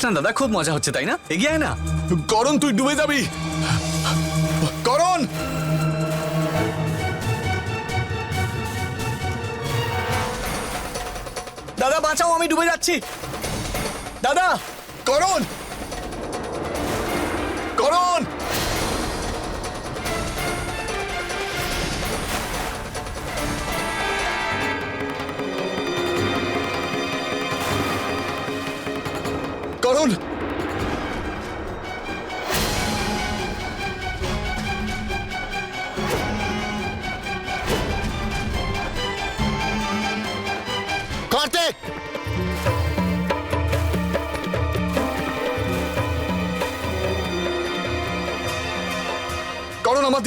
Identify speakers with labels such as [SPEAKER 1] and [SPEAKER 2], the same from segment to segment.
[SPEAKER 1] দেখ না দাদা, খুব মজা হচ্ছে, তাই না? এগিয়ে না।
[SPEAKER 2] করণ, তুই ডুবে যাবি। করণ!
[SPEAKER 1] দাদা, বাঁচাও, আমি ডুবে যাচ্ছি। দাদা,
[SPEAKER 2] করণ!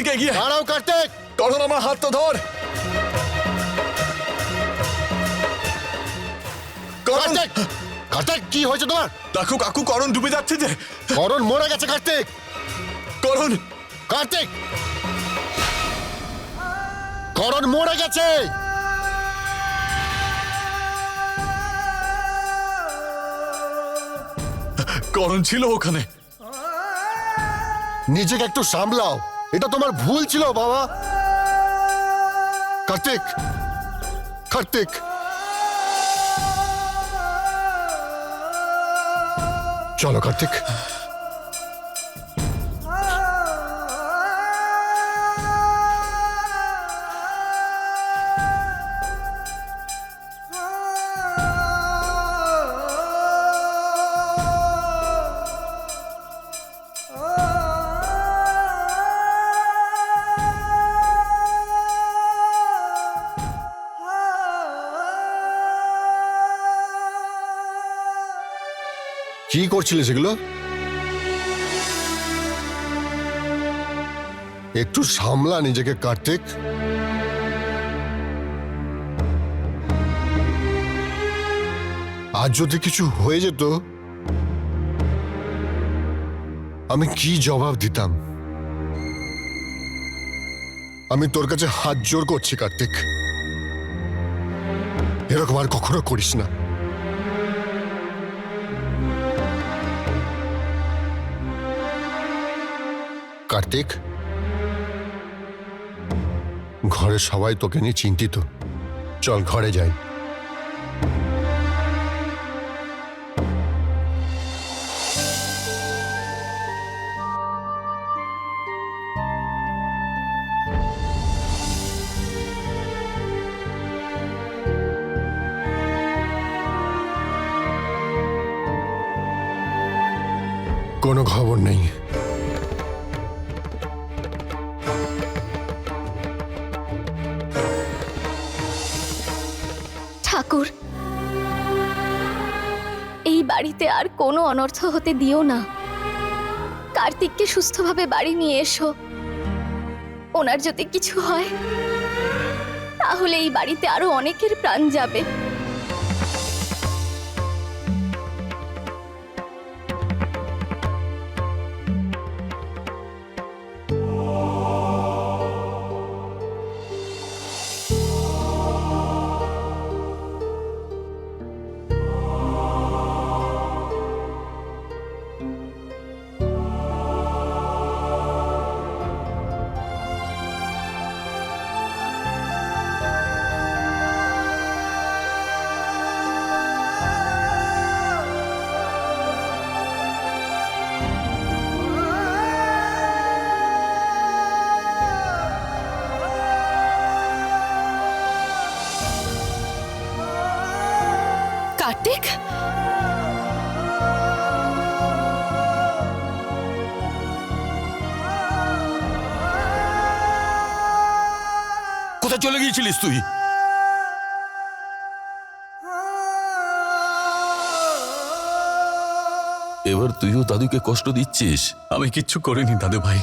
[SPEAKER 2] দিকে এগিয়ে।
[SPEAKER 3] দাঁড়াও কার্তিক।
[SPEAKER 2] করণ আমার হাত তো ধর।
[SPEAKER 3] কার্তিক কার্তিক কি হয়েছে তোমার?
[SPEAKER 2] দেখো কাকু করণ ডুবে যাচ্ছে যে।
[SPEAKER 3] করণ মরে গেছে কার্তিক।
[SPEAKER 2] করণ।
[SPEAKER 3] কার্তিক। করণ মরে গেছে।
[SPEAKER 2] করণ ছিল ওখানে।
[SPEAKER 3] নিজেকে একটু সামলাও। এটা তোমার ভুল ছিল বাবা। কার্তিক কার্তিক। চলো কার্তিক। কি করছিলে সেগুলো? একটু সামলা নিজেকে, কার্তিক। আজ যদি কিছু হয়ে যেত, আমি কি জবাব দিতাম? আমি তোর কাছে হাত জোর করছি, কার্তিক। এরকম আর কখনো করিস না। কার্তিক? ঘরে সবাই তোকে নিয়ে চিন্তিত। চল ঘরে যাই। কোনো খবর নেই।
[SPEAKER 4] ঠাকুর, এই বাড়িতে আর কোনো অনর্থ হতে দিও না। কার্তিককে সুস্থভাবে বাড়ি নিয়ে এসো। ওনার যদি কিছু হয়, তাহলে এই বাড়িতে আরও অনেকের প্রাণ যাবে।
[SPEAKER 2] কোথায় চলে গিয়েছিলিস তুই?
[SPEAKER 5] এবার তুইও দাদুকে কষ্ট দিচ্ছিস।
[SPEAKER 1] আমি কিচ্ছু করিনি দাদু ভাই।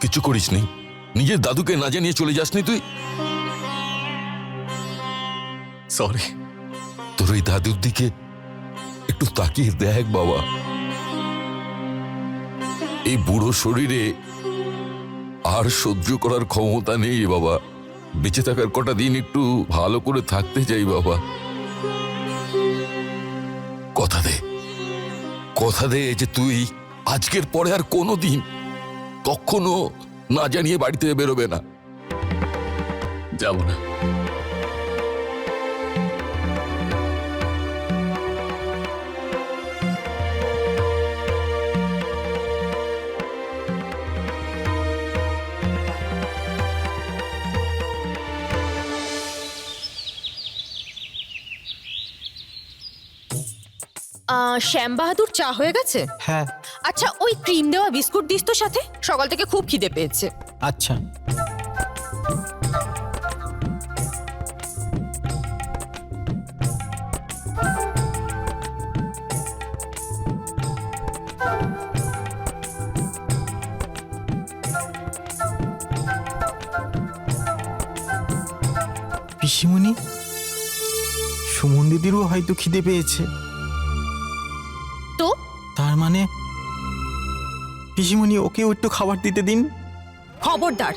[SPEAKER 5] কিছু করিসনি নিজের দাদুকে না জানিয়ে চলে যাসনি তুই?
[SPEAKER 1] সরি
[SPEAKER 5] তোর ওই দাদুর দিকে একটু তাকিয়ে দেখ বাবা। এই বুড়ো শরীরে আর সহ্য করার ক্ষমতা নেই বাবা। বেঁচে থাকার কটা দিন একটু ভালো করে থাকতে চাই বাবা। কথা দে কথা দে যে তুই আজকের পরে আর কোনো দিন কখনো না জানিয়ে বাড়িতে বেরোবে না।
[SPEAKER 1] যাব না।
[SPEAKER 6] শ্যাম বাহাদুর চা হয়ে গেছে?
[SPEAKER 7] হ্যাঁ।
[SPEAKER 6] আচ্ছা ওই ক্রিম দেওয়া বিস্কুট দিস তো সাথে? সকাল থেকে খুব খিদে পেয়েছে।
[SPEAKER 7] আচ্ছা। পিসিমণি সুমন দিদিরও হয়তো খিদে পেয়েছে। পিসিমণি, ওকেও একটু খাবার দিতে দিন।
[SPEAKER 6] খবরদার,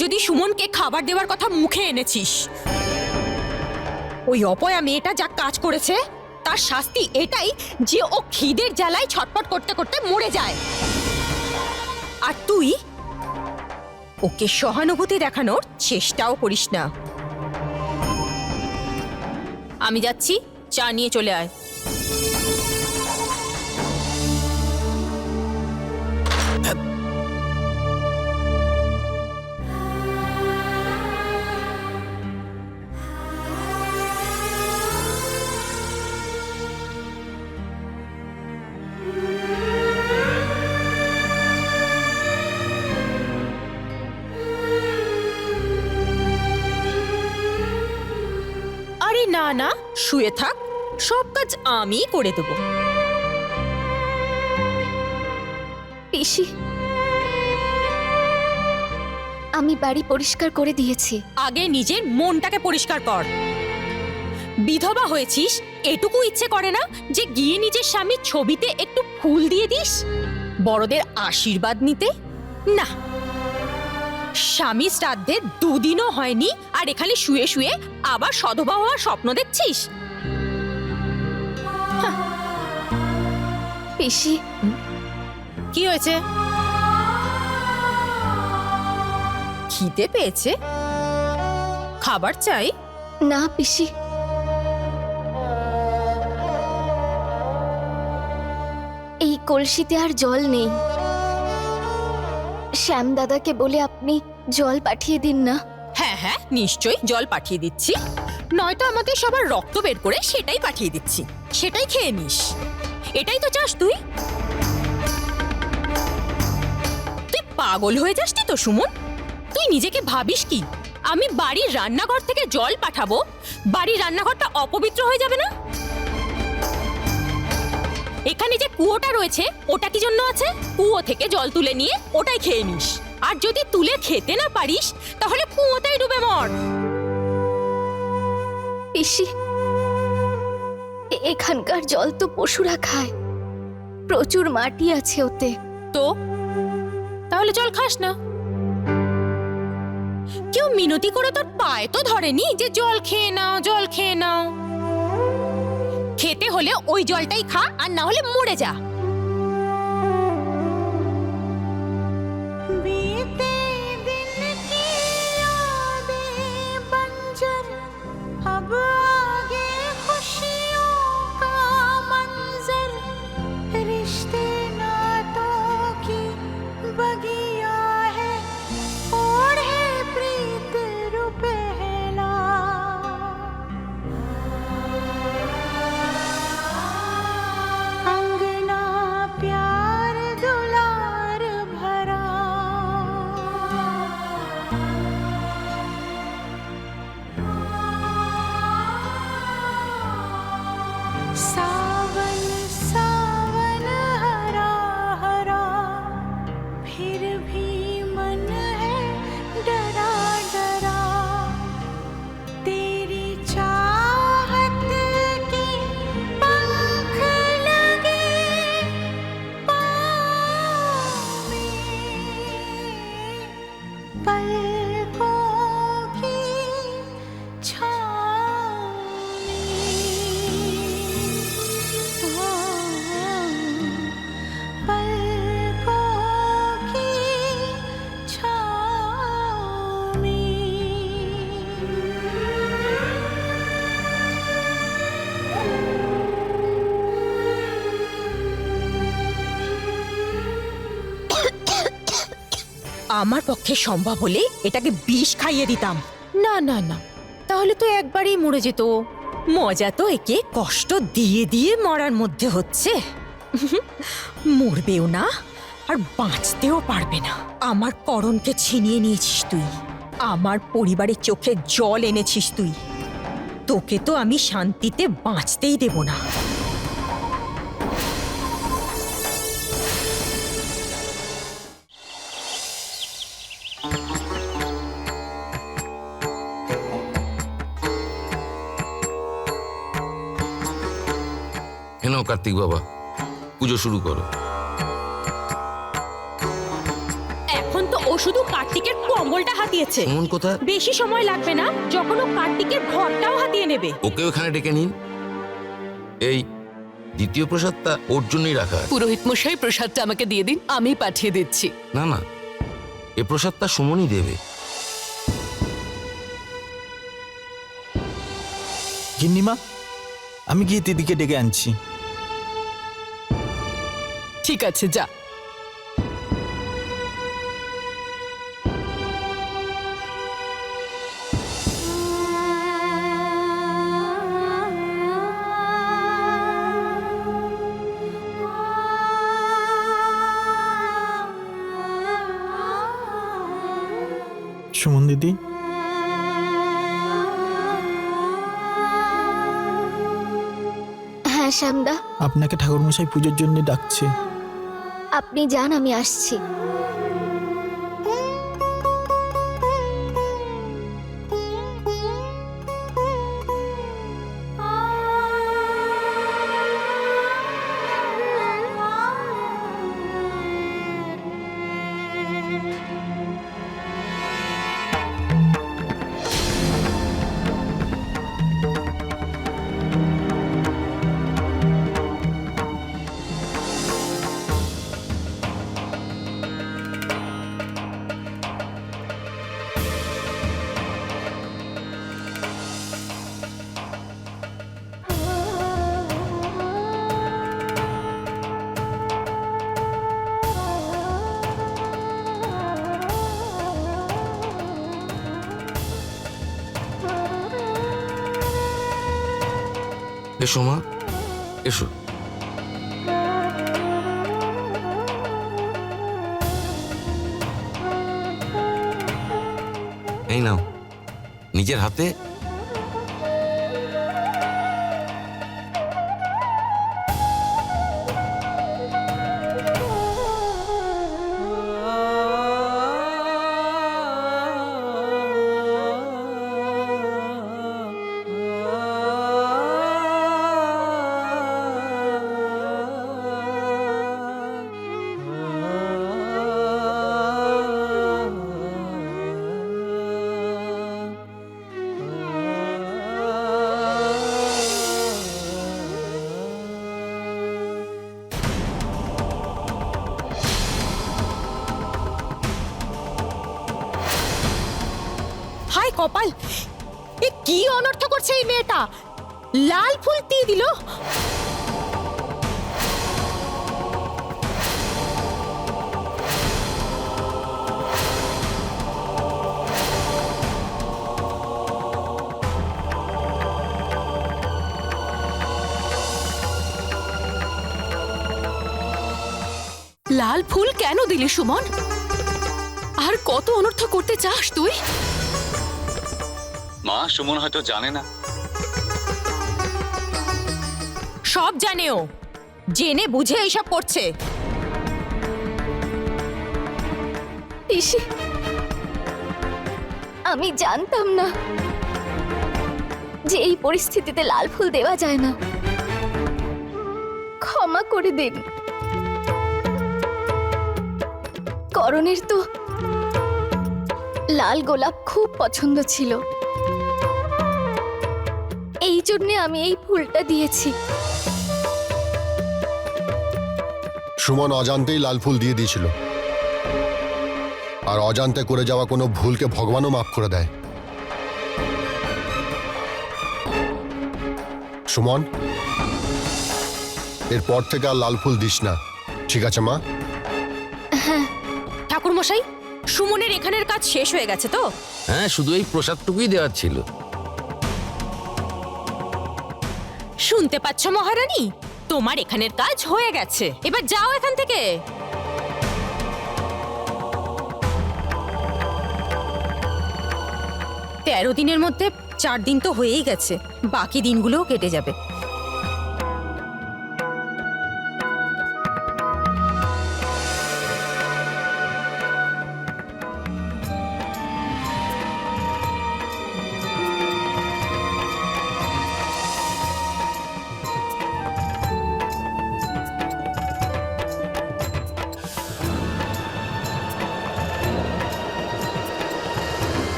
[SPEAKER 6] যদি সুমনকে খাবার দেওয়ার কথা মুখে এনেছিস। ওই অপয়া মেয়েটা যা কাজ করেছে, তার শাস্তি এটাই যে ও খিদের জ্বালায় ছটপট করতে করতে মরে যায়। আর তুই, ওকে সহানুভূতি দেখানোর চেষ্টাও করিস না। আমি যাচ্ছি, চা নিয়ে চলে আয়। না না শুয়ে থাক সব কাজ আমিই করে দেবো।
[SPEAKER 4] পিসি আমি বাড়ি পরিষ্কার করে দিয়েছি।
[SPEAKER 6] আগে নিজের মনটাকে পরিষ্কার কর। বিধবা হয়েছিস এটুকু ইচ্ছে করে না যে গিয়ে নিজের স্বামীর ছবিতে একটু ফুল দিয়ে দিস? বড়দের আশীর্বাদ নিতে? না। স্বামী শ্রাদ্ধে দুদিনও হয়নি, আর এখানে শুয়ে শুয়ে আবার সধবা হওয়ার স্বপ্ন দেখছিস?
[SPEAKER 4] পিসি
[SPEAKER 6] কি হয়েছে? খিদে পেয়েছে? খাবার চাই?
[SPEAKER 4] না পিসি এই কলসিতে আর জল নেই। শ্যাম দাদাকে বলে আপনি জল পাঠিয়ে দিন না।
[SPEAKER 6] হ্যাঁ হ্যাঁ নিশ্চয়ই জল পাঠিয়ে দিচ্ছি। নয়তো আমাকে সবার রক্ত বের করে সেটাই পাঠিয়ে দিচ্ছি। সেটাই খেয়ে নিস। এটাই তো চাস তুই। তুই পাগল হয়ে যাসনি তো, সুমন? তুই নিজেকে ভাবিস কি? আমি বাড়ির রান্নাঘর থেকে জল পাঠাবো। বাড়ির রান্নাঘরটা অপবিত্র হয়ে যাবে না? এখানে যে কুয়োটা রয়েছে ওটা কি জন্য আছে? কুয়ো থেকে জল তুলে নিয়ে ওটাই খেয়ে নিস। আর যদি তুলে খেতে না পারিস তাহলে কুয়োতেই ডুবে মর।
[SPEAKER 4] পিসি এখানকার জল তো পশুরা খায়। প্রচুর মাটি আছে ওতে।
[SPEAKER 6] তো? তাহলে জল খাস না। কেউ মিনতি করে তোর পায়ে তো ধরেনি যে জল খেয়ে নাও জল খেয়ে নাও। খেতে হলে ওই জলটাই খা আর না হলে মরে যা। আমার পক্ষে সম্ভব হলে এটাকে বিষ খাইয়ে দিতাম। না না না। তাহলে তো একবারেই মরে যেত। মজা তো একে কষ্ট দিয়ে দিয়ে মরার মধ্যে হচ্ছে। মরবেও না আর বাঁচতেও পারবে না। আমার করণকে ছিনিয়ে নিয়েছিস তুই। আমার পরিবারের চোখে জল এনেছিস তুই। তোকে তো আমি শান্তিতে বাঁচতেই দেব না।
[SPEAKER 5] কার্তিক বাবা পুজো শুরু করো।
[SPEAKER 6] এখন তো ও শুধু কার্তিকের কম্বলটা হাতিয়েছে।
[SPEAKER 5] সুমন কোথায়?
[SPEAKER 6] বেশি সময় লাগবে না যখন ও কার্তিকের ঘরটাও হাতিয়ে নেবে।
[SPEAKER 5] ওকেও এখানে ডেকে নিন। এই দ্বিতীয় প্রসাদটা ওর জন্যই রাখা আছে।
[SPEAKER 8] পুরোহিত মশাই প্রসাদটা আমাকে দিয়ে দিন আমি পাঠিয়ে দিচ্ছি।
[SPEAKER 5] না না এ প্রসাদটা সুমনই দেবে।
[SPEAKER 7] গিন্নিমা আমি গিয়ে দিদিকে ডেকে আনছি।
[SPEAKER 8] ঠিক আছে যা।
[SPEAKER 7] সুমন দিদি।
[SPEAKER 4] হ্যাঁ শ্যামদা।
[SPEAKER 7] আপনাকে ঠাকুরমশাই পুজোর জন্য ডাকছে।
[SPEAKER 4] আপনি যান আমি আসছি।
[SPEAKER 5] এসো মা। এসো। এই নাও। নিজের হাতে
[SPEAKER 6] কপাল এ কি অনর্থ করছে এই মেয়েটা? লাল ফুল দিয়ে দিল?
[SPEAKER 8] লাল ফুল কেন দিলি সুমন? আর কত অনর্থ করতে চাস তুই?
[SPEAKER 1] মা সুমন হয়তো জানে না।
[SPEAKER 6] সব জানে ও জেনে বুঝে এইসব করছে।
[SPEAKER 4] পিসি আমি জানতাম না যে এই পরিস্থিতিতে লাল ফুল দেওয়া যায় না। ক্ষমা করে দিন। করণের তো লাল গোলাপ খুব পছন্দ ছিল। এই জন্যে আমি এই ফুলটা দিয়েছি।
[SPEAKER 3] সুমন অজান্তেই লাল ফুল দিয়ে দিয়েছিল। আর অজান্তে করে যাওয়া কোনো ভুলকে ভগবানও মাফ করে দেয়। সুমন এরপর থেকে আর লাল ফুল দিস না। ঠিক আছে মা?
[SPEAKER 6] ঠাকুর মশাই সুমনের এখানের কাজ শেষ হয়ে গেছে তো?
[SPEAKER 9] হ্যাঁ শুধু এই প্রসাদটুকুই দেওয়ার ছিল।
[SPEAKER 6] শুনতে পাচ্ছ মহারানী? তোমার এখানের কাজ হয়ে গেছে। এবার যাও এখান থেকে। তেরো দিনের মধ্যে চার দিন তো হয়েই গেছে। বাকি দিনগুলোও কেটে যাবে।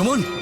[SPEAKER 1] সুমন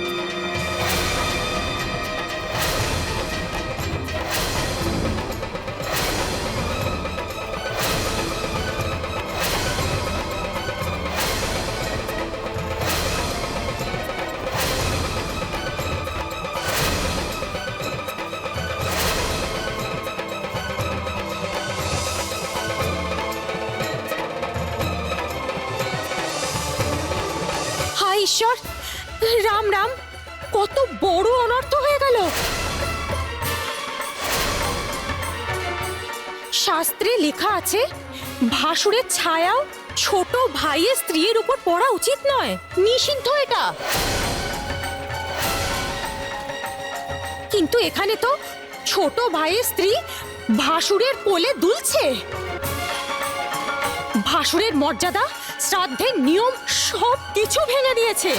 [SPEAKER 6] লেখা আছে, ভাসুরের ছায়াও ছোট ভাইয়ের স্ত্রীর উপর পড়া উচিত নয়। নিষিদ্ধ এটা। কিন্তু এখানে তো ছোট ভাইয়ের স্ত্রী ভাসুরের কোলে দুলছে। ভাসুরের মর্যাদা, শ্রাদ্ধের নিয়ম সব কিছু ভেঙে দিয়েছে।